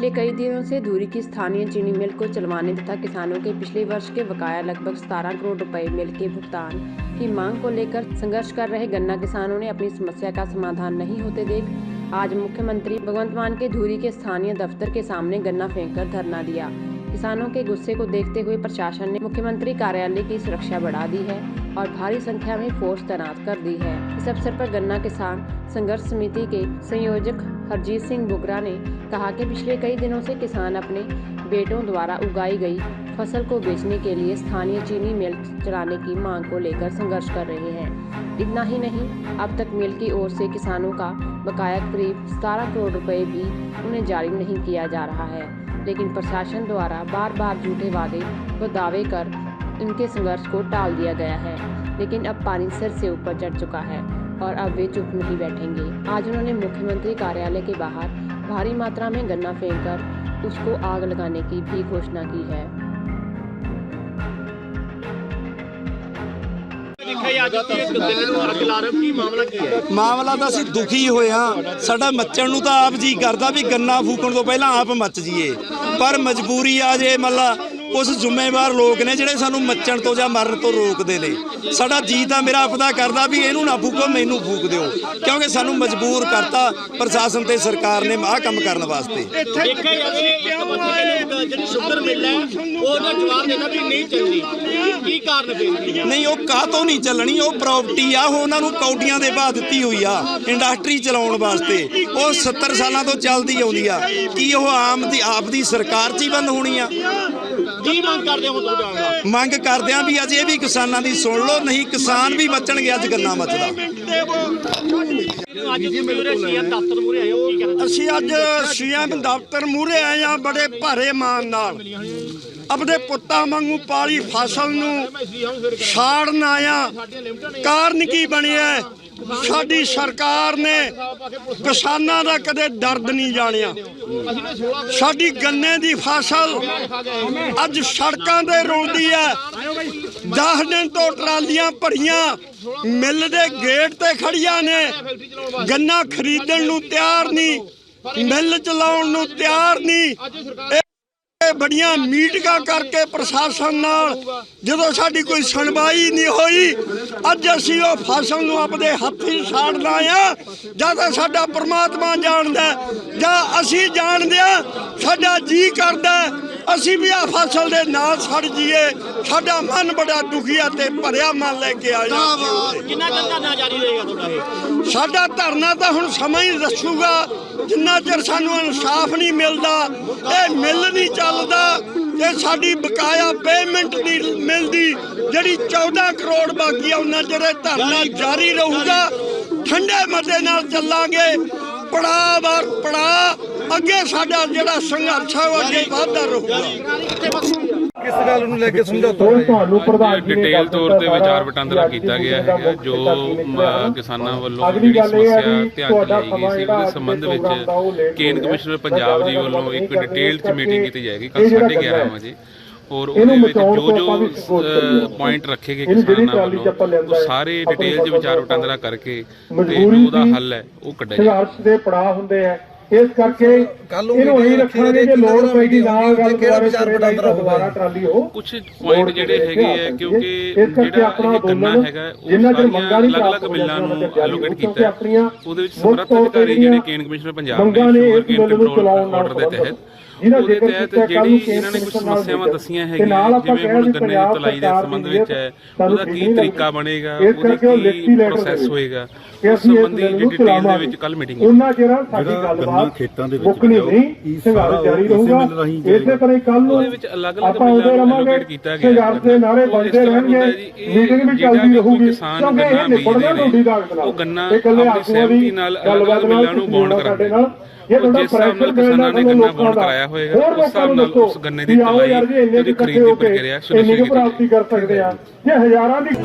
पिछले कई दिनों से धूरी की स्थानीय चीनी मिल को चलवाने तथा किसानों के पिछले वर्ष के बकाया लगभग 17 करोड़ रुपए मिल के भुगतान की मांग को लेकर संघर्ष कर रहे गन्ना किसानों ने अपनी समस्या का समाधान नहीं होते देख आज मुख्यमंत्री भगवंत मान के धूरी के स्थानीय दफ्तर के सामने गन्ना फेंककर धरना दिया। किसानों के गुस्से को देखते हुए प्रशासन ने मुख्यमंत्री कार्यालय की सुरक्षा बढ़ा दी है और भारी संख्या में फोर्स तैनात कर दी है। इस अवसर पर गन्ना किसान संघर्ष समिति के संयोजक हरजीत सिंह बुगरा ने कहा कि पिछले कई दिनों से किसान अपने बेटों द्वारा उगाई गई फ़सल को बेचने के लिए स्थानीय चीनी मिल चलाने की मांग को लेकर संघर्ष कर रहे हैं। इतना ही नहीं, अब तक मिल की ओर से किसानों का बकाया करीब 17 करोड़ रुपए भी उन्हें जारी नहीं किया जा रहा है। लेकिन प्रशासन द्वारा बार बार झूठे वादे व दावे कर इनके संघर्ष को टाल दिया गया है। लेकिन अब पानी सिर से ऊपर चढ़ चुका है और अब वे चुप नहीं बैठेंगे। आज उन्होंने मुख्यमंत्री कार्यालय के बाहर भारी मात्रा में गन्ना फेंककर उसको आग लगाने की भी घोषणा की है ਦੇਖਿਆ ਅੱਜ ਕੀ ਇੱਕ ਦਿੱਲੀ ਨੂੰ ਅੱਗ ਲਾ ਰਹੇ ਹੋ, ਕੀ ਮਾਮਲਾ ਕੀ ਹੈ ਮਾਮਲਾ ਤਾਂ ਅਸੀਂ ਦੁਖੀ ਹੋਏ ਹਾਂ ਸਾਡਾ ਮੱਚਣ ਨੂੰ ਤਾਂ ਆਪ ਜੀ ਕਰਦਾ ਵੀ ਗੰਨਾ ਫੂਕਣ ਤੋਂ ਪਹਿਲਾਂ ਆਪ ਮੱਚ ਜੀਏ ਪਰ ਮਜਬੂਰੀ ਆ ਜੇ ਮੱਲਾ ਉਸ ਜ਼ਿੰਮੇਵਾਰ ਲੋਕ ਨੇ ਜਿਹੜੇ ਸਾਨੂੰ ਮੱਚਣ ਤੋਂ ਜਾਂ ਮਰਨ ਤੋਂ ਰੋਕਦੇ ਨੇ। ਸਾਡਾ ਜੀ ਤਾਂ ਮੇਰਾ ਆਪਦਾ ਕਰਦਾ ਵੀ ਇਹਨੂੰ ਨਾ ਫੂਕੋ ਮੈਨੂੰ ਫੂਕ ਦਿਓ। ਕਿਉਂਕਿ ਸਾਨੂੰ ਮਜਬੂਰ ਕਰਤਾ ਪ੍ਰਸ਼ਾਸਨ ਤੇ ਸਰਕਾਰ ਨੇ ਆਹ ਕੰਮ ਕਰਨ ਵਾਸਤੇ। ਦੇਖਿਆ ਜਾਵੇ ਇੱਕ ਬੰਦੇ ਕਹਿੰਦੇ ਜਿਹੜੀ ਸ਼ੂਗਰ ਮਿਲ ਹੈ ਉਹਦਾ ਜਵਾਬ ਦੇਣਾ ਵੀ ਨਹੀਂ ਚੱਲਦੀ ਕੀ- ਕੀ ਕਾਰਨ ਪੈਂਦੀ ਨਹੀਂ ਉਹ ਕਾਹਤੋਂ ਨਹੀਂ ਚੱਲਣੀ? ਉਹ ਪ੍ਰਾਪਰਟੀ ਆ ਉਹ ਉਹਨਾਂ ਨੂੰ ਕੌਡੀਆਂ ਦੇ ਬਾਅਦ ਦਿੱਤੀ ਹੋਈ ਆ ਇੰਡਸਟਰੀ ਚਲਾਉਣ ਵਾਸਤੇ। ਉਹ 70 ਸਾਲਾਂ ਤੋਂ ਚੱਲਦੀ ਆਉਂਦੀ ਆ। ਕੀ ਉਹ ਆਮ ਦੀ ਆਪ ਦੀ ਸਰਕਾਰ 'ਚ ਹੀ ਬੰਦ ਹੋਣੀ ਆ? ਕੀ ਮੰਗ ਕਰਦੇ ਹੋ ਤੁਹਾਡਾ ਮੰਗ ਕਰਦੇ ਆ ਵੀ ਅਜੇ ਵੀ ਕਿਸਾਨਾਂ ਦੀ ਸੁਣ ਲਓ ਨਹੀਂ ਕਿਸਾਨ ਵੀ ਬਚਣਗੇ ਅੱਜ ਗੰਨਾ ਮੱਚਦਾ। ਅੱਜ ਤੁਸੀਂ ਮੂਰੇ ਸੀਐਮ ਦਫ਼ਤਰ ਮੂਰੇ ਆਏ ਹੋ ਕੀ ਕਹਿਣਾ ਅਸੀਂ ਅੱਜ ਸੀਐਮ ਦਫ਼ਤਰ ਮੂਹਰੇ ਆਏ ਆ ਬੜੇ ਭਾਰੇ ਮਾਨ ਨਾਲ। ਆਪਣੇ ਪੁੱਤਾਂ ਵਾਂਗੂ ਪਾਲੀ ਫਸਲ ਨੂੰ ਸਾੜਨ ਆਇਆ ਕਾਰਨ ਕੀ ਬਣਿਆ? ਸਾਡੀ ਸਰਕਾਰ ਨੇ ਕਿਸਾਨਾਂ ਦਾ ਕਦੇ ਦਰਦ ਨਹੀਂ ਜਾਣਿਆ। ਸਾਡੀ ਗੰਨੇ ਦੀ ਫਸਲ ਅੱਜ ਸੜਕਾਂ ਤੇ ਰੋਲਦੀ ਹੈ। 10 ਦਿਨ ਤੋਂ ਟਰਾਲੀਆਂ ਭਰੀਆਂ, ਮਿੱਲ ਦੇ ਗੇਟ ਤੇ ਖੜੀਆਂ ਨੇ। ਗੰਨਾ ਖਰੀਦਣ ਨੂੰ ਤਿਆਰ ਨਹੀਂ, ਮਿੱਲ ਚਲਾਉਣ ਨੂੰ ਤਿਆਰ ਨਹੀਂ। ਇਹ ਬੜੀਆਂ ਮੀਟਿੰਗਾਂ ਕਰਕੇ ਪ੍ਰਸ਼ਾਸਨ ਨਾਲ ਜਦੋਂ ਸਾਡੀ ਕੋਈ ਸੁਣਵਾਈ ਨਹੀਂ ਹੋਈ, ਅੱਜ ਅਸੀਂ ਉਹ ਫਸਲ ਨੂੰ ਆਪਣੇ ਹੱਥੀਂ ਸਾੜਨਾ ਆ ਜਾਂ ਤਾਂ ਸਾਡਾ ਪ੍ਰਮਾਤਮਾ ਜਾਣਦਾ ਜਾਂ ਅਸੀਂ ਜਾਣਦੇ ਆ ਸਾਡਾ ਜੀ ਕਰਦਾ ਅਸੀਂ ਵੀ ਆ ਫਸਲ ਦੇ ਨਾਲ ਸੜ ਜੀਏ ਸਾਡਾ ਮਨ ਬੜਾ ਦੁਖੀ ਆ ਤੇ ਭਰਿਆ ਮਨ ਲੈ ਕੇ ਆਇਆ ਕਿੰਨਾ ਚਿਰ ਧਰਨਾ ਜਾਰੀ ਰਹੇਗਾ ਤੁਹਾਡਾ ਸਾਡਾ ਧਰਨਾ ਤਾਂ ਹੁਣ ਸਮਾਂ ਹੀ ਦੱਸੂਗਾ। ਜਿੰਨਾ ਚਿਰ ਸਾਨੂੰ ਇਨਸਾਫ ਨਹੀਂ ਮਿਲਦਾ ਇਹ ਮਿਲ ਨਹੀਂ ਚੱਲਦਾ ਤੇ ਸਾਡੀ ਬਕਾਇਆ ਪੇਮੈਂਟ ਨਹੀਂ ਮਿਲਦੀ ਜਿਹੜੀ 14 ਕਰੋੜ ਬਾਕੀ ਆ ਉਹਨਾਂ ਚਿਰ ਧਰਨਾ ਜਾਰੀ ਰਹੂਗਾ। ਠੰਡੇ ਮਤੇ ਨਾਲ ਚੱਲਾਂਗੇ। ਪੜਾ ਵਾਰ ਪੜਾ ਅੱਗੇ ਸਾਡਾ ਜਿਹੜਾ ਸੰਘਰਸ਼ ਹੈ ਉਹ ਅੱਗੇ ਵਧਦਾ ਰਹੂਗਾ ਕਿਸ ਗੱਲ ਨੂੰ ਲੈ ਕੇ ਸਮਝੌਤਾ ਤੁਹਾਨੂੰ ਪ੍ਰਧਾਨ ਜੀ ਨੇ ਡਿਟੇਲ ਤੌਰ ਤੇ ਵਿਚਾਰ ਵਟਾਂਦਰਾ ਕੀਤਾ ਗਿਆ ਜਿਹੜਾ ਹੈਗਾ ਜੋ ਕਿਸਾਨਾਂ ਵੱਲੋਂ ਜਿਹੜੀ ਹੈ ਸਮੱਸਿਆ ਧਿਆਨ ਲਈ ਗਈ ਸੀ ਉਹਦੇ ਸੰਬੰਧ ਵਿੱਚ ਹੋ ਗਿਆ। ਕਮਿਸ਼ਨਰ ਪੰਜਾਬ ਜੀ ਵੱਲੋਂ ਇੱਕ ਜ਼ਿਆਦਾ ਡਿਟੇਲ ਚ ਕਰਕੇ ਮੀਟਿੰਗ ਕੀਤੀ ਜਾਏਗੀ ਕੱਲ ਜਿਹੜਾ 11:30 ਕਰਨਾ ਵਜੇ ਔਰ ਉਹਦੇ ਵਿੱਚ ਜੋ ਜੋ। ਪੁਆਇੰਟ ਰੱਖੇ ਗਏ ਕਿਸਾਨਾਂ ਵੱਲੋਂ ਉਹ ਸਾਰੇ ਡਿਟੇਲ ਚ ਵਿਚਾਰ ਵਟਾਂਦਰਾ ਕਰਕੇ ਤੇ ਉਹਦਾ ਹੱਲ ਹੈ ਉਹ ਕੱਢਿਆ ਜਾਏ ਸੰਘਰਸ਼ ਦੇ ਪੜਾਅ ਹੁੰਦੇ ਆ। ਇਸ ਕਰਕੇ ਇਹਨੂੰ ਇਹੀ meeting ਰੱਖਾਂਗੇ ਰੱਖੀ ਜੇ ਲੋੜ ਕਿਹੜਾ ਪੈਗੀ ਨਾ meeting ਗੱਲ ਕਿਹੜਾ ਵਿਚਾਰ ਵਟਾਂਦਰਾ ਦੁਬਾਰਾ। ਟਰਾਲੀ ਹੋ ਕੁਝ ਪੁਆਇੰਟ ਜਿਹੜੇ ਹੈਗੇ ਆ ਕਿਉਂਕਿ ਜਿਹੜਾ ਇਹ ਗੰਨਾ ਹੈਗਾ ਉਹ ਜਿੰਨਾ ਚਿਰ ਮੰਗਾਂ ਨਹੀਂ ਅਲੱਗ-ਅਲੱਗ ਪ੍ਰਾਪਤ ਮਿੱਲਾਂ ਨੂੰ ਐਲੋਕੇਟ ਕੀਤਾ ਹੈ। ਉਹਦੇ ਵਿੱਚ ਸਮਰੱਥ ਅਧਿਕਾਰੀ ਜਿਹੜੇ ਕੇਂਦਰ ਕਮਿਸ਼ਨਰ ਪੰਜਾਬ ਨੇ ਮੰਗਾਂ ਨੇ ਸ਼ੂਗਰ ਕੇਨ ਬਿੱਲ ਨੂੰ ਕੰਟਰੋਲ ਚਲਾਉਣ ਨਾਲ ਆਰਡਰ ਦੇ ਤਹਿਤ ਉਹਦੇ ਜ਼ਿਕਰ ਤਹਿਤ ਜਿਹੜੀ ਨੂੰ ਇਹਨਾਂ ਨੇ ਕੁਝ ਨਾਲ ਸਮੱਸਿਆਵਾਂ ਦੱਸੀਆਂ ਨਾਲ ਹੈਗੀਆਂ ਆਪਾਂ ਜਿਵੇਂ ਕਹਿ ਹੁਣ ਰਹੇ ਗੰਨੇ ਦੀ ਤਲਾਈ ਦੇ ਸੰਬੰਧ ਦੀ ਵਿੱਚ ਹੈ ਉਹਦਾ ਕੀ ਤਰੀਕਾ। ਬਣੇਗਾ ਉਹਦਾ ਕੀ ਪ੍ਰੋਸੈਸ। ਹੋਏਗਾ ਕਿ ਉਸ ਸੰਬੰਧੀ ਬਿੱਲ ਨੂੰ ਡਿਟੇਲ ਦੇ। ਵਿੱਚ ਕੱਲ ਮੀਟਿੰਗ ਉਹਨਾਂ ਚਿਰ ਸਾਡੀ ਜਿਹੜਾ ਗੱਲਬਾਤ ਗੰਨਾ ਖੇਤਾਂ ਦੇ ਵਿੱਚ ਮੁੱਕਣੀ ਨਹੀਂ ਇਹ ਸਾਰਾ ਸੰਘਰਸ਼ ਜਾਰੀ ਰਹੂਗਾ। ਇਸੇ ਤਰ੍ਹਾਂ ਹੀ ਕੱਲ ਨੂੰ ਉਹਦੇ ਵਿੱਚ ਅਲੱਗ-ਅਲੱਗ ਆਪਾਂ ਉਹਦੇ ਨੂੰ ਰਵਾਂਗੇ। allocate ਕੀਤਾ ਗਿਆ ਸੰਘਰਸ਼ ਦੇ ਨਾਰੇ ਹੁੰਦਾ ਰਹਿਣਗੇ ਮੀਟਿੰਗ ਵੀ ਜਿਹੜਾ ਚੱਲਦੀ ਰਹੂਗੀ। ਕਿਸਾਨ ਕਿਉਂਕਿ ਗੰਨਾ ਬੀਜਦੇ ਨੇ, ਉਹ ਗੰਨਾ ਆਪਣੀ ਆਗੂਆਂ ਦੀ ਸਹਿਮਤੀ ਨਾਲ ਅਲੱਗ-ਅਲੱਗ ਮਿੱਲਾਂ ਨੂੰ ਸਾਡੇ ਕਰਦੇ ਨਾਲ। ਇਹ ਤੁਹਾਡਾ ਪ੍ਰੈਸ਼ਰ ਕਿਸਾਨਾਂ ਨੇ ਗੰਨਾ ਬੌਂਡ ਲੋਕਾਂ ਕਰਾਇਆ ਹੋਏਗਾ ਹੋਰ ਉਸ ਹਿਸਾਬ ਨਾਲ ਉਸ ਗੰਨੇ ਦੀ ਤਲਾਈ ਯਾਰ ਜੀ ਇੰਨੇ ਉਹਦੀ ਇਕੱਠੇ ਖਰੀਦ ਦੀ ਪ੍ਰਕਿਰਿਆ ਕੁ ਕੀਤੀ ਪ੍ਰਾਪਤੀ ਕਰ ਸਕਦੇ ਆ? ਜੇ ਹਜ਼ਾਰਾਂ ਦੀ